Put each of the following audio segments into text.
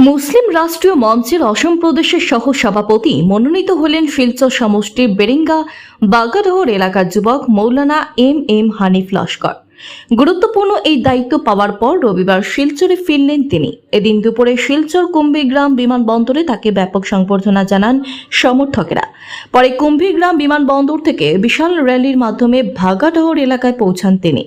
মুসলিম রাষ্ট্রীয় মঞ্চের অসম প্রদেশের সহ সভাপতি মনোনীত হলেন শিলচর সমষ্টির বেরিঙ্গা বাগাডহর এলাকার যুবক মৌলানা এম এম হানিফ লস্কর। গুরুত্বপূর্ণ এই দায়িত্ব পাওয়ার পর রবিবার শিলচরে ফিরলেন তিনি। এদিন দুপুরে শিলচর কুম্ভীগ্রাম বিমানবন্দরে তাকে ব্যাপক সংবর্ধনা জানান সমর্থকেরা। পরে কুম্ভীগ্রাম বিমানবন্দর থেকে বিশাল র্যালির মাধ্যমে ভাগাডহর এলাকায় পৌঁছান তিনি।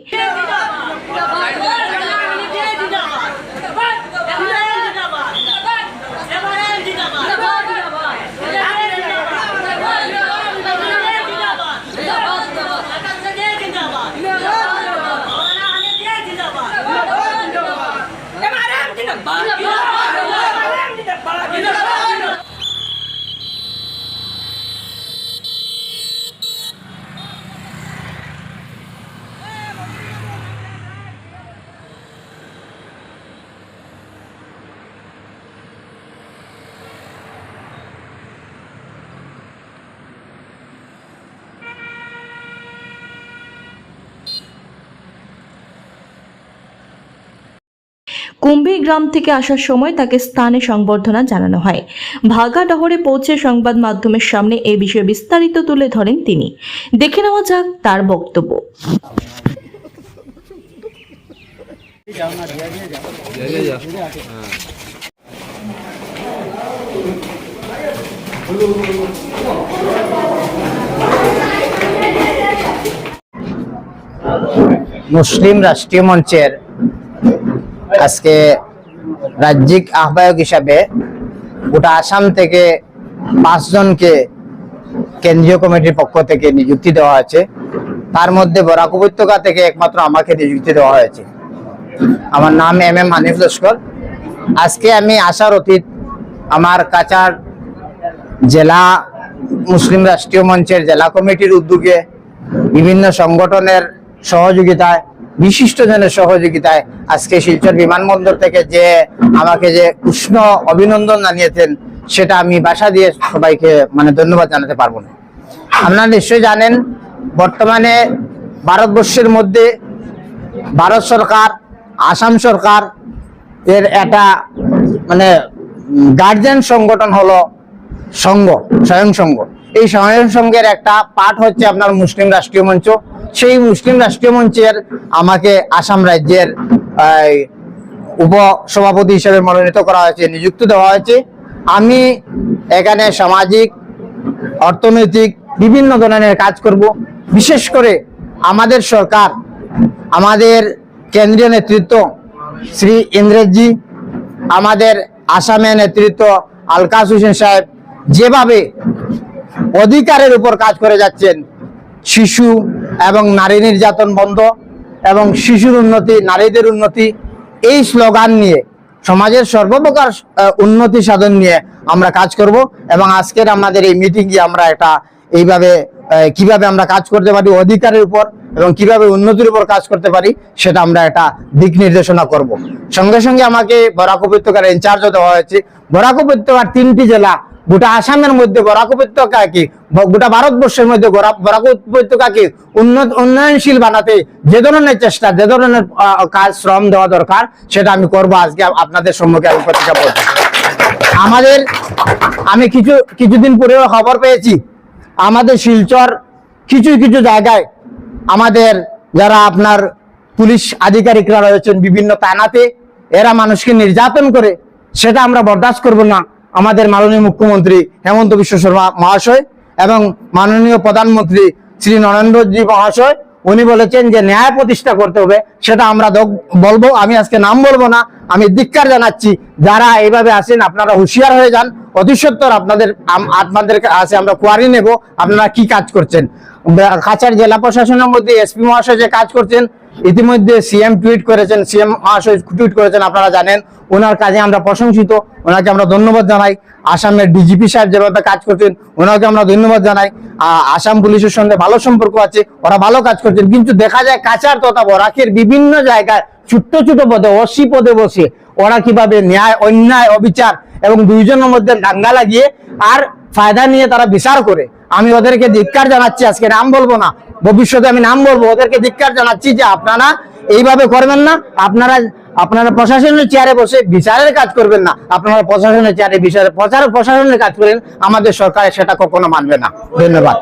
কুম্ভী গ্রাম থেকে আসার সময় তাকে স্থানে সংবর্ধনা জানানো হয়। ভাগা ডহরে পৌঁছে সংবাদ মাধ্যমের সামনে এ বিষয়ে বিস্তারিত তুলে ধরেন তিনি। দেখে নেওয়া যাক তার বক্তব্য। মুসলিম রাষ্ট্রীয় মঞ্চের আজকে রাজ্যিক আহ্বায়ক হিসাবে গোটা আসাম থেকে পাঁচজনকে কেন্দ্রীয় কমিটির পক্ষ থেকে নিযুক্তি দেওয়া হয়েছে। তার মধ্যে বরাক উপত্যকা থেকে একমাত্র আমাকে নিযুক্তি দেওয়া হয়েছে। আমার নাম এম এম হানিফ লস্কর। আজকে আমি আসার অতীত আমার কাচার জেলা মুসলিম রাষ্ট্রীয় মঞ্চের জেলা কমিটির উদ্যোগে বিভিন্ন সংগঠনের সহযোগিতায় বিশিষ্ট জনের সহযোগিতায় আজকে শিলচর বিমানবন্দর থেকে যে আমাকে যে উষ্ণ অভিনন্দন জানিয়েছেন, সেটা আমি বাসা দিয়ে সবাইকে মানে ধন্যবাদ জানাতে পারব না। আপনারা নিশ্চয়ই জানেন, বর্তমানে ভারতবর্ষের মধ্যে ভারত সরকার, আসাম সরকার এর একটা মানে গার্জেন সংগঠন হলো সংঘ, স্বয়ং সংঘ। এই স্বয়ং সংঘের একটা পাঠ হচ্ছে আপনার মুসলিম রাষ্ট্রীয় মঞ্চ। সেই মুসলিম রাষ্ট্রীয় মঞ্চের আমাকে আসাম রাজ্যের এই, উপ সভাপতি হিসেবে মনোনীত করা হয়েছে নিযুক্ত দেওয়া হয়েছে। আমি এখানে সামাজিক অর্থনৈতিক বিভিন্ন ধরনের কাজ করব। বিশেষ করে আমাদের সরকার আমাদের কেন্দ্রীয় নেতৃত্ব শ্রী ইন্দ্রেজি আমাদের আসামের নেতৃত্ব আলকাস হোসেন সাহেব যেভাবে অধিকারের উপর কাজ করে যাচ্ছেন শিশু এবং নারী নির্যাতন বন্ধ এবং শিশুর উন্নতি, নারীদের উন্নতি, এই স্লোগান নিয়ে, সমাজের সর্বপ্রকার উন্নতি সাধন নিয়ে আমরা কাজ করব এবং আজকের আমাদের এই মিটিংয়ে আমরা এটা এইভাবে কীভাবে আমরা কাজ করতে পারি, অধিকারের উপর এবং কীভাবে উন্নতির উপর কাজ করতে পারি, সেটা আমরা একটা দিক নির্দেশনা করব। সঙ্গে সঙ্গে আমাকে বরাক উপত্যকার ইনচার্জও দেওয়া হয়েছে। বরাক উপত্যকার তিনটি জেলা গোটা আসামের মধ্যে বরাক উপত্যকাকে গোটা ভারতবর্ষের মধ্যে বরাক উপত্যকাকে উন্নত, উন্নয়নশীল বানাতে যে ধরনের চেষ্টা, যে ধরনের কাজ, শ্রম দেওয়া দরকার, সেটা আমি করব আজকে আপনাদের সম্মুখে আমি পত্রিকা বলছি আমাদের, আমি কিছু, কিছুদিন পরেও খবর পেয়েছি, আমাদের শিলচর কিছু কিছু জায়গায় আমাদের যারা আপনার পুলিশ আধিকারিকরা রয়েছেন বিভিন্ন থানাতে, এরা মানুষকে নির্যাতন করে, সেটা আমরা বরদাস্ত করব না। আমাদের মাননীয় মুখ্যমন্ত্রী হেমন্ত বিশ্ব শর্মা মহাশয় এবং মাননীয় প্রধানমন্ত্রী শ্রী নরেন্দ্রজি মহাশয়, উনি বলেছেন যে ন্যায় প্রতিষ্ঠা করতে হবে, সেটা আমরা বলব। আমি আজকে নাম বলব না, আমি ধিক্কার জানাচ্ছি, যারা এইভাবে আসেন আপনারা হুঁশিয়ার হয়ে যান। অতি সত্তর আপনাদের আপনাদের কাছে আমরা কোয়ারি নেব, আপনারা কি কাজ করছেন? কাছাড় জেলা প্রশাসনের মধ্যে এসপি মহাশয় যে কাজ করছেন, ইতিমধ্যে সিএম টুইট করেছেন সিএম মহাশয় টুইট করেছেন, আপনারা জানেন, ওনার কাজে আমরা প্রশংসিত, ওনাকে আমরা ধন্যবাদ জানাই। আসামের ডিজিপি সাহেব যেভাবে কাজ করছেন, ওনাকে আমরা ধন্যবাদ জানাই। আসাম পুলিশের সঙ্গে ভালো সম্পর্ক আছে, ওরা ভালো কাজ করছেন, কিন্তু দেখা যায় কাচার তথা বরাকের বিভিন্ন জায়গায় ছোট্ট ছোট পদে অসি পদে বসে, ওরা কীভাবে ন্যায়, অন্যায় অবিচার এবং দুইজনের মধ্যে দাঙ্গা লাগিয়ে আর ফায়দা নিয়ে তারা বিচার করে। আমি ওদেরকে ধিক্কার জানাচ্ছি, আজকে নাম বলব না, ভবিষ্যতে আমি নাম বলব, ওদেরকে ধিক্কার জানাচ্ছি যে আপনারা এইভাবে করবেন না, আপনারা আপনারা প্রশাসনের চেয়ারে বসে বিচারের কাজ করবেন না, আপনারা প্রশাসনের চেয়ারে বিচারে প্রচার প্রশাসনের কাজ করেন, আমাদের সরকার সেটা কখনো মানবে না। ধন্যবাদ।